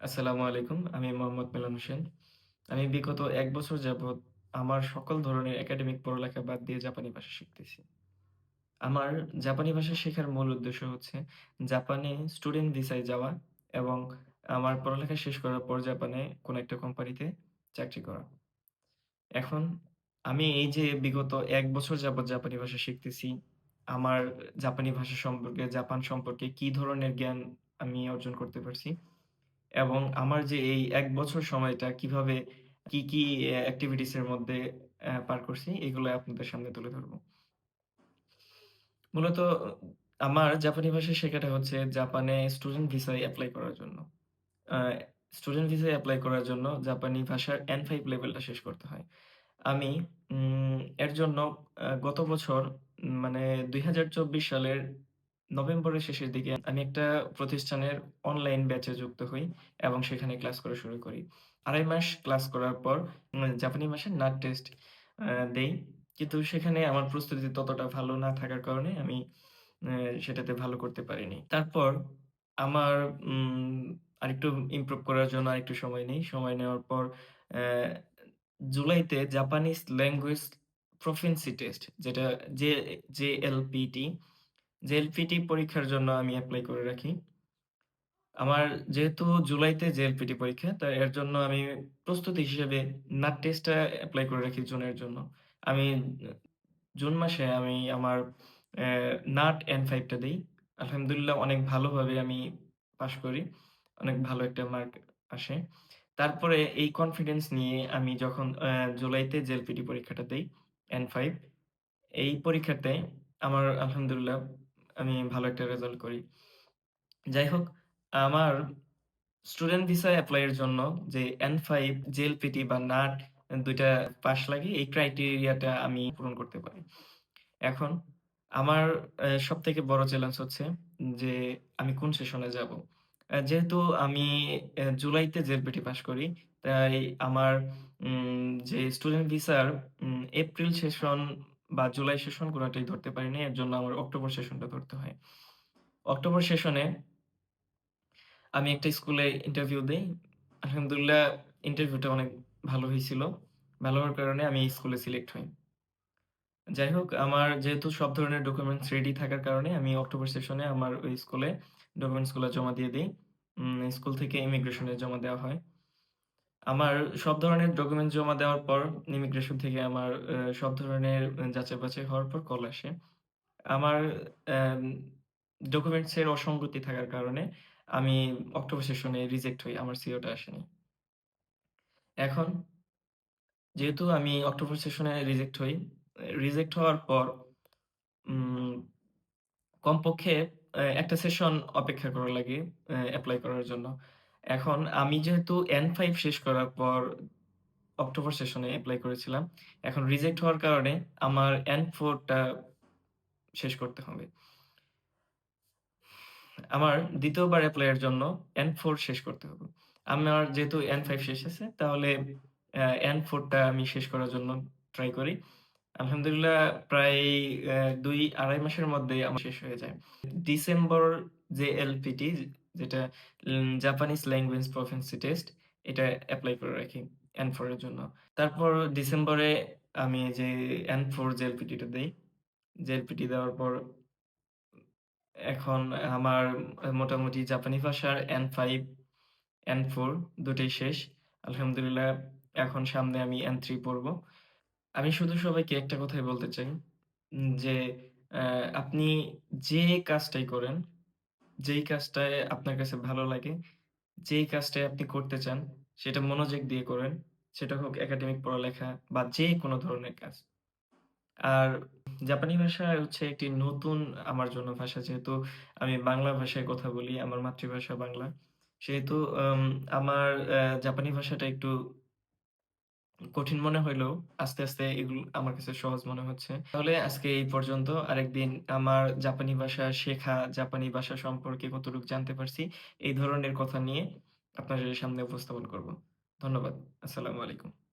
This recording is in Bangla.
আসসালামু আলাইকুম। আমি মোহাম্মদ মিলন হোসেন। আমি বিগত ১ বছর যাবৎ আমার সকল ধরনের একাডেমিক পড়ালেখা বাদ দিয়ে জাপানি ভাষা শিখতেছি। আমার জাপানি ভাষা শেখার মূল উদ্দেশ্য হচ্ছে জাপানে স্টুডেন্ট ভিসায় যাওয়া এবং আমার পড়ালেখা শেষ করার পর জাপানে কোনো একটা কোম্পানিতে চাকরি করা। এখন আমি এই যে বিগত এক বছর যাবৎ জাপানি ভাষা শিখতেছি, আমার জাপানি ভাষা সম্পর্কে, জাপান সম্পর্কে কি ধরনের জ্ঞান আমি অর্জন করতে পারছি এবং আমার যে এই এক বছর সময়টা কীভাবে কি, কি অ্যা এক্টিভিটিস এর মধ্যে পার করছি এগুলো আপনাদের সামনে তুলে ধরব। মূলত আমার জাপানি ভাষা শেখাটা হচ্ছে জাপানে স্টুডেন্ট ভিসায় অ্যাপ্লাই করার জন্য। স্টুডেন্ট ভিসায় অ্যাপ্লাই করার জন্য জাপানি ভাষার N5 লেভেলটা শেষ করতে হয়। আমি এর জন্য গত বছর মানে ২০২৪ সালের নভেম্বরের শেষের দিকে আমি একটা প্রতিষ্ঠানের অনলাইন ব্যাচে যুক্ত হই এবং সেখানে ক্লাস করা শুরু করি। ২.৫ মাস ক্লাস করার পর জাপানি ভাষার নাট টেস্ট দেই। কিন্তু সেখানে আমার প্রস্তুতি ততটা ভালো না থাকার কারণে আমি সেটাতে ভালো করতে পারিনি। তারপর আমার আরেকটু ইমপ্রুভ করার জন্য আরেকটু সময় নেই। সময় নেওয়ার পর জুলাইতে জাপানিজ ল্যাঙ্গুয়েজ প্রফিন্সি টেস্ট যেটা জে জেএলপিটি পরীক্ষার জন্য আমি এপ্লাই করে রাখি। আমার যেহেতু জুলাইতে জেএলপিটি পরীক্ষা, তো এর জন্য আমি প্রস্তুতি হিসেবে নাট টেস্টটা এপ্লাই করে রাখি জুনের জন্য। আমি জুন মাসে আমি আমার নাট N5 টা দেই। আলহামদুলিল্লাহ অনেক ভালোভাবে আমি পাস করি। অনেক ভালো একটা মার্ক আসে। তারপরে এই কনফিডেন্স নিয়ে আমি যখন জুলাইতে জেএলপিটি পরীক্ষাটা দেই N5 এই পরীক্ষাতে আমার আলহামদুলিল্লাহ আমি ভালো একটা রেজাল্ট করি। যাই হোক, আমার স্টুডেন্ট ভিসায় এপ্লাই এর জন্য যে N5, জেএলপিটি বা নাট ২ টা পাস লাগে এই ক্রাইটেরিয়াটা আমি পূরণ করতে পারি। এখন আমার সব থেকে বড় চ্যালেঞ্জ হচ্ছে যে আমি কোন সেশনে যাব? যেহেতু আমি জুলাইতে জেএলপিটি পাস করি, তাই আমার যে স্টুডেন্ট ভিসার এপ্রিল সেশন বা জুলাই সেশন কোনটাই ধরতে পারি নাই। এর জন্য আমার অক্টোবর সেশনটা ধরতে হয়। অক্টোবর সেশনে আমি একটা স্কুলে ইন্টারভিউ দিই আলহামদুলিল্লাহ ইন্টারভিউটা অনেক ভালো হয়েছিল ভালো হওয়ার কারণে আমি এই স্কুলে সিলেক্ট হই। যাই হোক, আমার যেহেতু সব ধরনের ডকুমেন্টস রেডি থাকার কারণে আমি অক্টোবর সেশনে আমার ওই স্কুলে ডকুমেন্টসগুলা জমা দিয়ে দিই স্কুল থেকে ইমিগ্রেশনে জমা দেওয়া হয়। আমার সব ধরনের ডকুমেন্টস জমা দেওয়ার পর ইমিগ্রেশন থেকে আমার সব ধরনের যাচাই-বাছাই হওয়ার পর কল আসে। আমার ডকুমেন্টস এর অসঙ্গতি থাকার কারণে আমি অক্টোবর সেশনে রিজেক্ট হই। আমার সিওটা আসেনি। এখন যেহেতু আমি অক্টোবর সেশনে রিজেক্ট হই, রিজেক্ট হওয়ার পর কমপক্ষে একটা সেশন অপেক্ষা করা লাগে অ্যা এপ্লাই করার জন্য। এখন আমি যেহেতু এন ফাইভ শেষ করার পর অক্টোবর সেশনে এপ্লাই করেছিলাম। এখন রিজেক্ট হওয়ার কারণে আমার N4 টা শেষ করতে হবে। আমার ২য় বার এপ্লাই এর জন্য N4 শেষ করতে হবে। আমার যেহেতু এন ফাইভ শেষ আছে, তাহলে এন N4 টা আমি শেষ করার জন্য ট্রাই করি। আলহামদুলিল্লাহ, প্রায় অ্যা ২-২.৫ মাসের মধ্যেই আমার শেষ হয়ে যায়। ডিসেম্বর জেএলপিটি যেটা জাপানিজ ল্যাঙ্গুয়েজ প্রফেন্সি টেস্ট এটা অ্যাপ্লাই করে রাখি এন ফোর এর জন্য। তারপর ডিসেম্বরে আমি যে N4 জেএলপিটি টা দেই। জেএলপিটি দেওয়ার পর এখন আমার মোটামুটি জাপানি ভাষার N5, N4 দুটোই শেষ। আলহামদুলিল্লাহ এখন সামনে আমি এন থ্রি পড়ব। আমি শুধু সবাইকে একটা কথাই বলতে চাই যে আপনি যে কাজটাই করেন, যেই কাজটায় আপনার কাছে ভালো লাগে, যেই কাজটাই আপনি করতে চান সেটা মনোযোগ দিয়ে করেন। সেটা হোক একাডেমিক পড়ালেখা বা যেকোনো ধরনের কাজ। আর জাপানি ভাষা হচ্ছে একটি নতুন আমার জন্য ভাষা। যেহেতু আমি বাংলা ভাষায় কথা বলি, আমার মাতৃভাষা বাংলা। সেহেতু আম আমার জাপানি ভাষাটা একটু কঠিন মনে হইলেও আস্তে, আস্তে এগুলো আমার কাছে সহজ মনে হচ্ছে। তাহলে আজকে এই পর্যন্ত। আরেকদিন আমার জাপানি ভাষা শেখা, জাপানি ভাষা সম্পর্কে কতটুকু জানতে পারছি, এই ধরনের কথা নিয়ে আপনাদের সামনে উপস্থাপন করব। ধন্যবাদ। আসসালামু আলাইকুম।